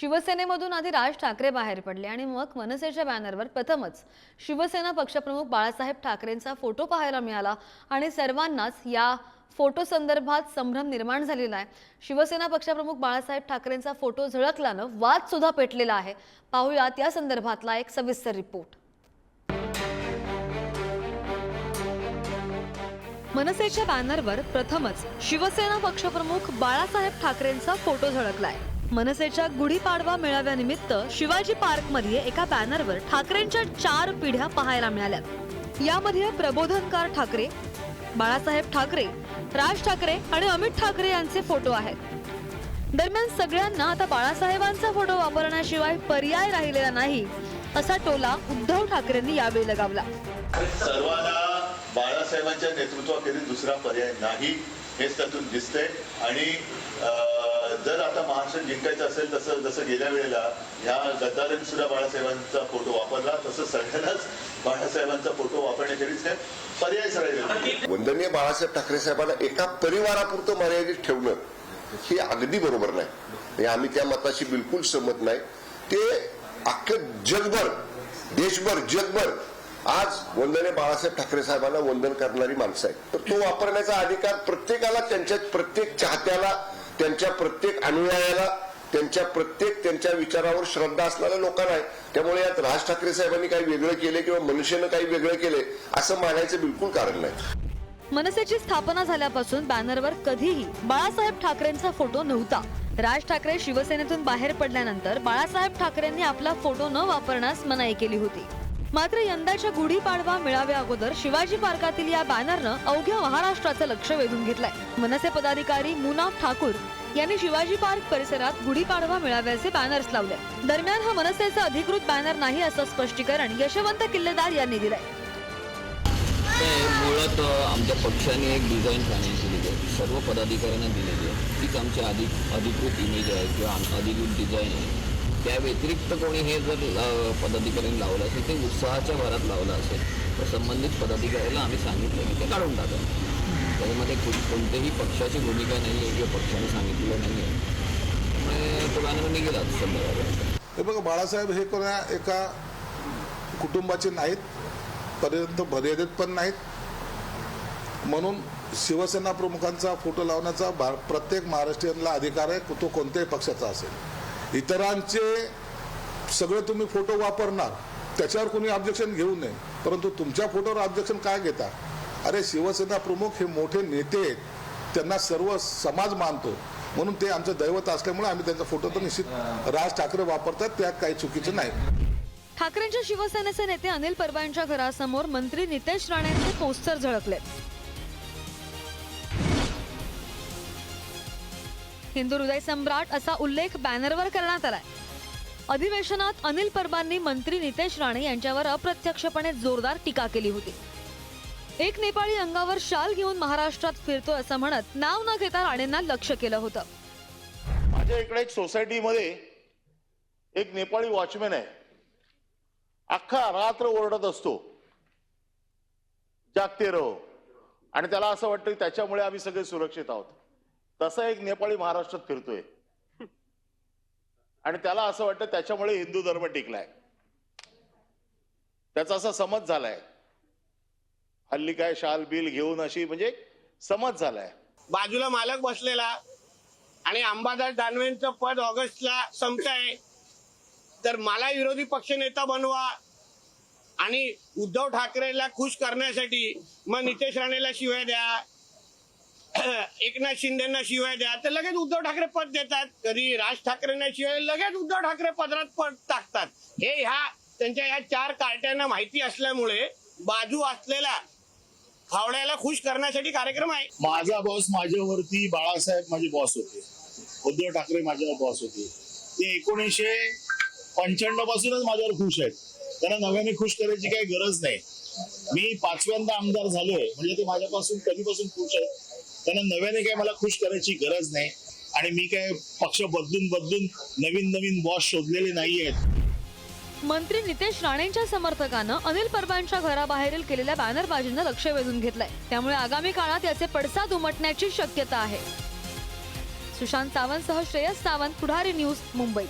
शिवसेनेमधून आधी राज ठाकरे बाहेर पडले आणि मग मनसेच्या बॅनरवर प्रथमच शिवसेना पक्षप्रमुख बाळासाहेब ठाकरेंचा फोटो पाहायला मिळाला आणि सर्वांनाच या फोटो संदर्भात संभ्रम निर्माण झालेला आहे. शिवसेना पक्षप्रमुख बाळासाहेब ठाकरेंचा फोटो झळकल्यानं वाद सुद्धा पेटलेला आहे. पाहुयात या संदर्भातला एक सविस्तर रिपोर्ट. मनसेच्या बॅनरवर प्रथमच शिवसेना पक्षप्रमुख बाळासाहेब ठाकरेंचा फोटो झळकलाय. मनसेच्या गुढीपाडवा मेळाव्यानिमित्त शिवाजी पार्कमध्ये एका बॅनरवर ठाकरेंच्या चार पिढ्या पाहायला मिळाल्या. यामध्ये प्रबोधनकार ठाकरे बाळासाहेब ठाकरे राज ठाकरे आणि अमित ठाकरे यांचे फोटो आहेत. दरम्यान सगळ्यांना आता बाळासाहेबांचा फोटो वापरण्याशिवाय पर्याय राहिलेला नाही असा टोला उद्धव ठाकरेंनी यावेळी लगावला. सर्वांना बाळासाहेबांच्या नेतृत्वाखेरीज दुसरा पर्याय नाही हेच त्यातून दिसतंय. आणि अं, महाराष्ट्र जिंकायचं असेल तसं जसं गेल्या वेळेला ह्या गद्दारांनी सुद्धा बाळासाहेबांचा फोटो वापरला तसं सगळ्यांनाच बाळासाहेबांचा फोटो वापरण्याखेरीज काय पर्याय राहिलेला वंदनीय बाळासाहेब ठाकरे साहेबांना एका परिवारापुरतं मर्यादित ठेवणं हे अगदी बरोबर नाही. आम्ही त्या मताशी बिलकुल सहमत नाही. ते अख्खं जगभर देशभर जगभर आज वंदने बाळासाहेब ठाकरे साहेबांना वंदन करणारी माणसं आहेत. तर तो वापरण्याचा अधिकार प्रत्येकाला त्यांच्या प्रत्येक चाहत्याला त्यांच्या प्रत्येक अनुयायाला त्यांच्या प्रत्येक त्यांच्या विचारावर श्रद्धा असणाऱ्या लोकांना आहे. त्यामुळे यात राज ठाकरे साहेबांनी काही वेगळं केले किंवा मनुष्यानं काही वेगळं केले असं मानायचं बिलकुल कारण नाही. मनसेची स्थापना झाल्यापासून बॅनरवर कधीही बाळासाहेब ठाकरेंचा फोटो नव्हता. राज ठाकरे शिवसेनेतून बाहेर पडल्यानंतर बाळासाहेब ठाकरेंनी आपला फोटो न वापरण्यास मनाई केली होती. मात्र यंदाच्या गुढीपाडवा मेळाव्या अगोदर शिवाजी पार्कातील या बॅनरनं अवघ्या महाराष्ट्राचं लक्ष वेधून घेतलंय. मनसे पदाधिकारी मुनाफ ठाकूर यांनी शिवाजी पार्क परिसरात गुढीपाडवा मेळाव्याचे बॅनर्स लावले. दरम्यान हा मनसेचा अधिकृत बॅनर नाही असं स्पष्टीकरण यशवंत किल्लेदार यांनी दिलंय. मुळात आमच्या पक्षाने एक डिझाईन फायनान्स केलेली आहे. सर्व पदाधिकाऱ्यांना दिलेली आहे. तीच आमची अधिक अधिकृत इमेज आहे किंवा अधिकृत डिझाईन आहे. त्या व्यतिरिक्त कोणी हे जर अ, पदाधिकाऱ्यांनी लावलं असेल ते उत्साहाच्या भरात लावलं असेल तर संबंधित पदाधिकाऱ्याला आम्ही सांगितलं की ते काढून टाका. त्याच्यामध्ये कोणत्याही पक्षाची भूमिका नाही आहे किंवा पक्षाने सांगितलेलं नाही आहे त्यामुळे तो बॅनर निघेला हे बघा बाळासाहेब हे कोणा एका कुटुंबाचे नाहीत पर्यंत मर्यादित पण नाहीत. म्हणून शिवसेना प्रमुखांचा फोटो लावण्याचा भार प्रत्येक महाराष्ट्रीयनला अधिकार आहे तो कोणत्याही पक्षाचा असेल. इतरांचे सगळे तुम्ही फोटो वापरणार त्याच्यावर कोणी ऑब्जेक्शन घेऊ नये. परंतु तुमच्या फोटोवर ऑब्जेक्शन काय घेता? अरे शिवसेना प्रमुख हे मोठे नेते आहेत. त्यांना सर्व समाज मानतो. म्हणून ते आमचं दैवत असल्यामुळे आम्ही त्यांचा फोटो तर निश्चित राज ठाकरे वापरतात त्यात काही चुकीचं नाही. ठाकरेंच्या शिवसेनेचे नेते अनिल परबांच्या घरासमोर मंत्री नितेश राणेंचे पोस्टर झळकले. हिंदू हृदय सम्राट असा उल्लेख बॅनरवर करण्यात आलाय. अधिवेशनात अनिल परबांनी मंत्री नितेश राणे यांच्यावर अप्रत्यक्षपणे जोरदार टीका केली होती. एक नेपाळी अंगावर शाल घेऊन महाराष्ट्रात फिरतो असं म्हणत नाव न घेता राणेंना लक्ष केलं होतं. माझ्या इकडे एक सोसायटीमध्ये एक नेपाळी वॉचमॅन आहे. अख्खा रात्र ओरडत असतो. जागते रहो. आणि त्याला असं वाटतं त्याच्यामुळे आम्ही सगळे सुरक्षित आहोत. तसा एक नेपाळी महाराष्ट्रात फिरतोय. आणि त्याला असं वाटतं त्याच्यामुळे हिंदू धर्म टिकलाय. त्याचा असा समज झालाय. हल्ली काय शाल बिल घेऊन अशी म्हणजे समज झालाय. बाजूला मालक बसलेला आणि अंबादास दानवेंचं पद ऑगस्टला संपत आहे तर मला विरोधी पक्षनेता बनवा आणि उद्धव ठाकरेला खुश करण्यासाठी मग नितेश राणेला शिवाय द्या. एकनाथ शिंदेना शिवाय द्या तर लगेच उद्धव ठाकरे पद देतात. कधी राज ठाकरेंना शिवाय लगेच उद्धव ठाकरे पदरात पद टाकतात. हे ह्या त्यांच्या या चार कार्ट्यांना माहिती असल्यामुळे बाजू असलेला फावड्याला खुश करण्यासाठी कार्यक्रम आहे. माझा बॉस माझ्यावरती बाळासाहेब माझे बॉस होते. उद्धव ठाकरे माझ्यावर बॉस होते. ते एकोणीसशे पंच्याण्णव पासूनच माझ्यावर खुश आहेत. त्यांना नव्याने खुश करायची काही गरज नाही. मी पाचव्यांदा आमदार झालोय म्हणजे ते माझ्यापासून कधीपासून खुश आहेत. त्यांना नव्याने काय मला खुश करायची गरज नाही. आणि मी काय पक्ष बदलून बदलून नवीन नवीन बॉस शोधलेले नाही आहेत मंत्री नितेश राणेंच्या समर्थकानं अनिल परबांच्या घराबाहेरील केलेल्या बॅनरबाजीनं लक्ष वेधून घेतलंय. त्यामुळे आगामी काळात याचे पडसाद उमटण्याची शक्यता आहे. सुशांत सावंतसह श्रेयस सावंत पुढारी न्यूज मुंबई.